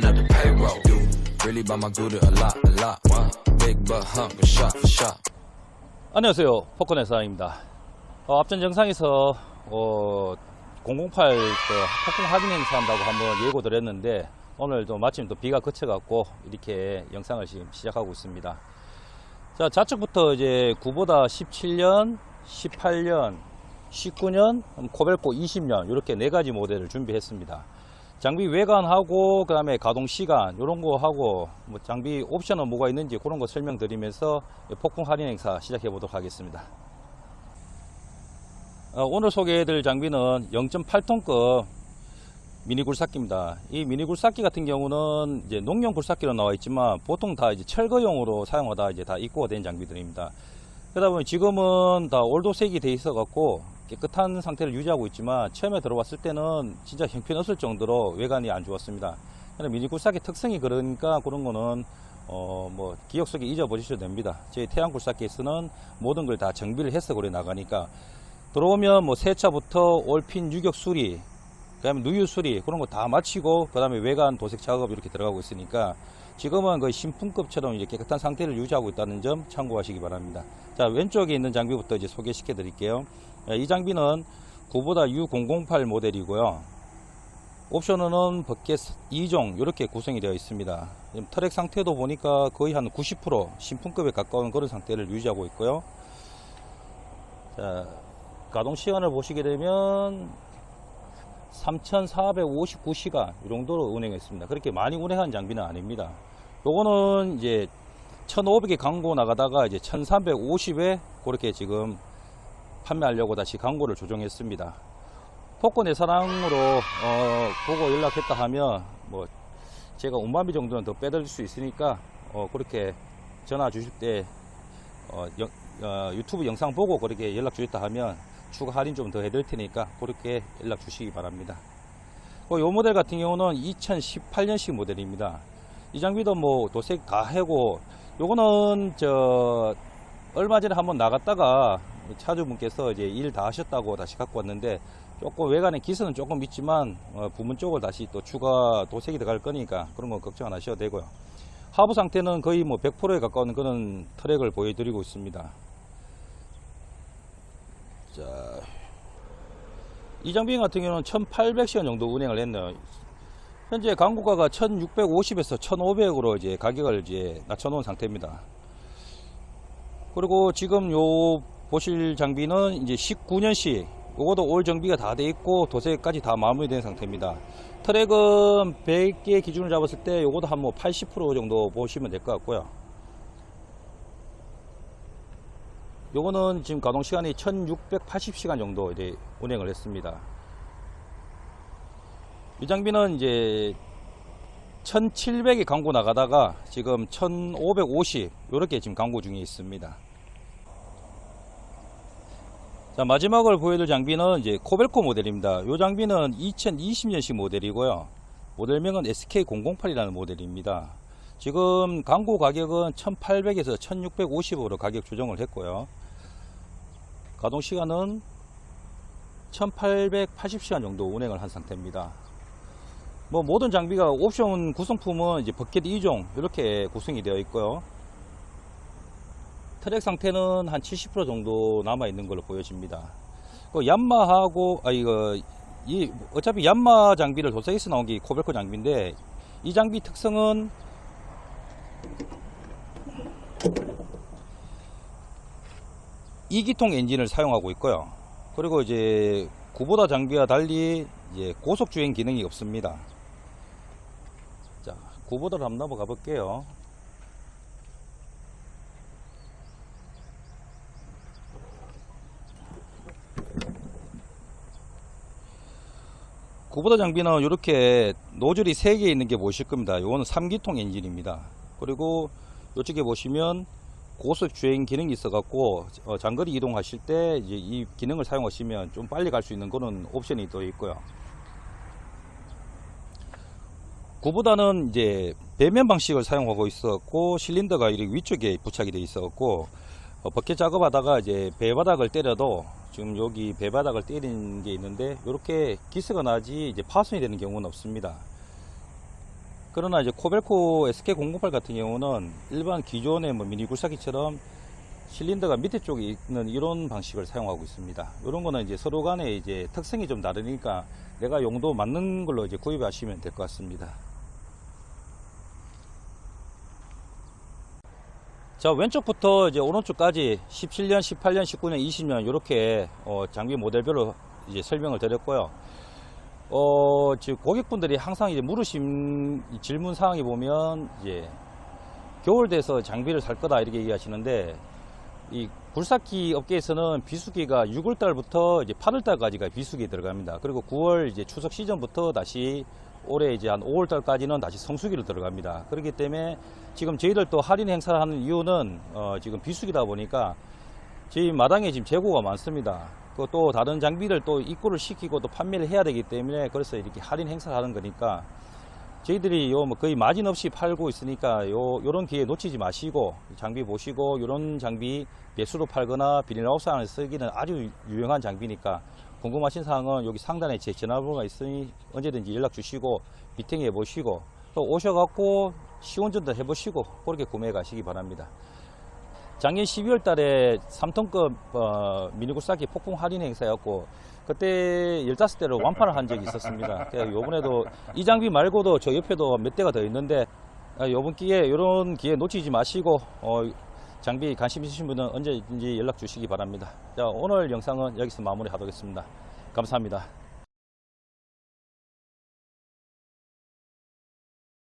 the payroll. Really buy my good a lot, a lot. Big butt hump, a shot for shot. 안녕하세요. 포커넷 사장입니다. 어, 앞전 영상에서 어, 008그 폭풍 할인 행사 한다고 한번 예고 드렸는데 오늘도 마침 또 비가 그쳐갖고 이렇게 영상을 지금 시작하고 있습니다. 자, 좌측부터 이제 9보다 17년, 18년, 19년, 코벨코 20년 이렇게 네 가지 모델을 준비했습니다. 장비 외관하고 그 다음에 가동 시간 이런 거 하고 뭐 장비 옵션은 뭐가 있는지 그런 거 설명드리면서 폭풍 할인 행사 시작해 보도록 하겠습니다. 어, 오늘 소개해드릴 장비는 0.8톤급 미니 굴삭기입니다. 이 미니 굴삭기 같은 경우는 이제 농용 굴삭기로 나와 있지만 보통 다 이제 철거용으로 사용하다 이제 다 입고가 된 장비들입니다. 그러다 보니 지금은 다 올도색이 돼 있어 갖고 깨끗한 상태를 유지하고 있지만 처음에 들어왔을 때는 진짜 형편없을 정도로 외관이 안 좋았습니다. 그냥 미니 굴삭기 특성이 그러니까 그런 거는 어 뭐 기억 속에 잊어버리셔도 됩니다. 저희 태양 굴삭기에서는 모든 걸 다 정비를 해서 그래 나가니까 들어오면 뭐 세차부터 올핀 유격 수리, 그다음에 누유 수리 그런 거 다 마치고 그다음에 외관 도색 작업 이렇게 들어가고 있으니까 지금은 거의 신품급처럼 이제 깨끗한 상태를 유지하고 있다는 점 참고하시기 바랍니다. 자 왼쪽에 있는 장비부터 이제 소개시켜 드릴게요. 예, 이 장비는 9보다 U008 모델이고요. 옵션은 버켓 2종 이렇게 구성이 되어 있습니다. 트랙 상태도 보니까 거의 한 90% 신품급에 가까운 그런 상태를 유지하고 있고요. 자, 가동 시간을 보시게 되면 3,459시간 이 정도로 운행했습니다. 그렇게 많이 운행한 장비는 아닙니다. 요거는 이제 1,500에 광고 나가다가 이제 1,350에 그렇게 지금 판매하려고 다시 광고를 조정했습니다. 내 사랑으로 어, 보고 연락했다 하면 뭐 제가 5만비 정도는 더 빼드릴 수 있으니까 어, 그렇게 전화 주실 때 어, 영- 어, 유튜브 영상 보고 그렇게 연락 주셨다 하면 추가 할인 좀 더 해드릴 테니까 그렇게 연락 주시기 바랍니다. 이 모델 같은 경우는 2018년식 모델입니다. 이 장비도 뭐 도색 다 해고 요거는 저 얼마 전에 한번 나갔다가 차주분께서 이제 일 다 하셨다고 다시 갖고 왔는데 조금 외관에 기스는 조금 있지만 어, 부문 쪽을 다시 또 추가 도색이 들어갈 거니까 그런 건 걱정 안 하셔도 되고요. 하부 상태는 거의 뭐 100%에 가까운 그런 트랙을 보여드리고 있습니다. 자, 이 장비 같은 경우는 1800시간 정도 운행을 했네요. 현재 광고가가 1650에서 1500으로 이제 가격을 이제 낮춰놓은 상태입니다. 그리고 지금 요 보실 장비는 이제 19년식 요것도 올 정비가 다 돼 있고 도색까지 다 마무리된 상태입니다. 트랙은 100개 기준을 잡았을 때 요것도 한 뭐 80% 정도 보시면 될 것 같고요. 요거는 지금 가동 시간이 1680시간 정도 이제 운행을 했습니다. 이 장비는 이제 1700에 광고 나가다가 지금 1550 이렇게 지금 광고 중에 있습니다. 자 마지막으로 보여드릴 장비는 이제 코벨코 모델입니다. 이 장비는 2020년식 모델이고요. 모델명은 SK008이라는 모델입니다. 지금 광고 가격은 1800에서 1650으로 가격 조정을 했고요. 가동 시간은 1880시간 정도 운행을 한 상태입니다. 뭐 모든 장비가 옵션 구성품은 이제 버켓 2종 이렇게 구성이 되어 있고요. 트랙 상태는 한 70% 정도 남아 있는 걸로 보여집니다. 그 얀마하고 아 이거 이 어차피 얀마 장비를 도색해서 나온 게 코벨코 장비인데 이 장비 특성은 이기통 엔진을 사용하고 있고요. 그리고 이제 구보다 장비와 달리 이제 고속 주행 기능이 없습니다. 자, 구보다를 한번 넘어가 볼게요. 구보다 장비는 이렇게 노즐이 3개 있는 게 보실 겁니다. 이거는 3기통 엔진입니다. 그리고 이쪽에 보시면 고속 주행 기능이 있어 갖고 어, 장거리 이동하실 때 이제 이 기능을 사용하시면 좀 빨리 갈 수 있는 그런 옵션이 또 있고요. 그보다는 이제 배면 방식을 사용하고 있었고 실린더가 이렇게 위쪽에 부착이 되어 있었고 어, 버켓 작업하다가 이제 배 바닥을 때려도 지금 여기 배바닥을 때리는 게 있는데 이렇게 기스가 나지 이제 파손이 되는 경우는 없습니다. 그러나 이제 코벨코 SK008 같은 경우는 일반 기존의 뭐 미니 굴삭기처럼 실린더가 밑에 쪽에 있는 이런 방식을 사용하고 있습니다. 이런 거는 이제 서로 간에 이제 특성이 좀 다르니까 내가 용도 맞는 걸로 이제 구입하시면 될 것 같습니다. 자 왼쪽부터 이제 오른쪽까지 17년, 18년, 19년, 20년 이렇게 어, 장비 모델별로 이제 설명을 드렸고요. 어, 지금 고객분들이 항상 이제 물으신 이 질문 사항이 보면 이제 겨울 돼서 장비를 살 거다 이렇게 얘기하시는데 이 굴삭기 업계에서는 비수기가 6월 달부터 이제 8월 달까지가 비수기 들어갑니다. 그리고 9월 이제 추석 시즌부터 다시 올해 이제 한 5월 달까지는 다시 성수기로 들어갑니다. 그렇기 때문에 지금 저희들 또 할인 행사를 하는 이유는 어, 지금 비수기다 보니까 저희 마당에 지금 재고가 많습니다. 그또 다른 장비를 또 입고를 시키고 또 판매를 해야 되기 때문에 그래서 이렇게 할인 행사를 하는 거니까 저희들이 요 뭐 거의 마진 없이 팔고 있으니까 요 요런 기회 놓치지 마시고 장비 보시고 요런 장비 배수로 팔거나 비닐하우스 안에 쓰기는 아주 유용한 장비니까 궁금하신 사항은 여기 상단에 제 전화번호가 있으니 언제든지 연락 주시고 미팅해 보시고 또 오셔갖고 시운전도 해보시고 그렇게 구매해 가시기 바랍니다. 작년 12월 달에 3톤급 어, 미니굴삭기 폭풍 할인 행사였고 그때 15대를 완판을 한 적이 있었습니다. 요번에도 이 장비 말고도 저 옆에도 몇 대가 더 있는데 아, 요번 기회에 이런 기회 놓치지 마시고 어, 장비 관심 있으신 분은 언제든지 연락 주시기 바랍니다. 자, 오늘 영상은 여기서 마무리하도록 하겠습니다. 감사합니다.